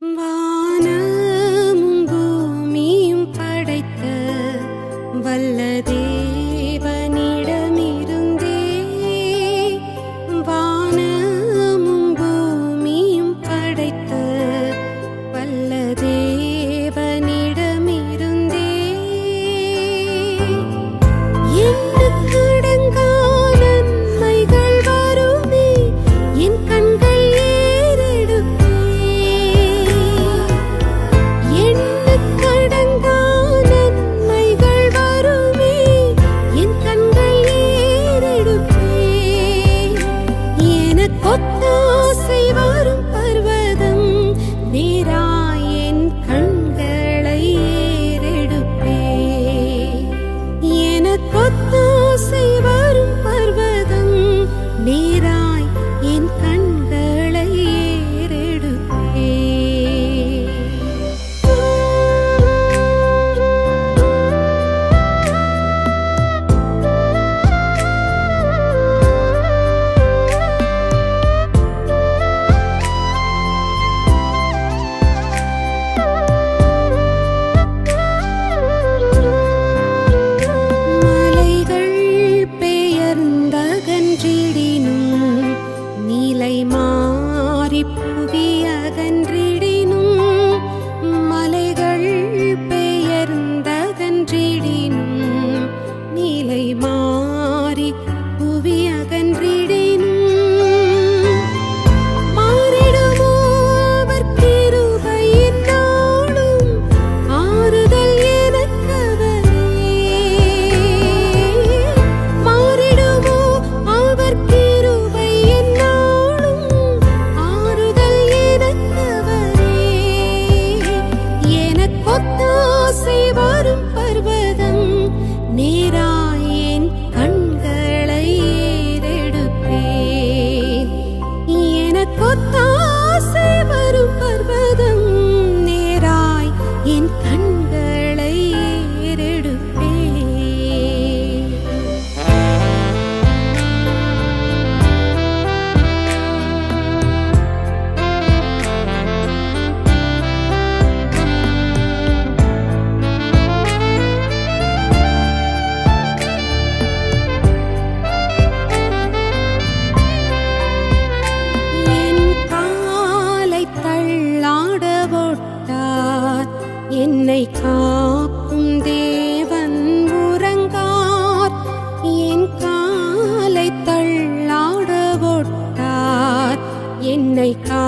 Bye. என்னை காக்கும் தேவன் உறங்கார். என் காலை தள்ளாட ஒட்டார். என்னை கா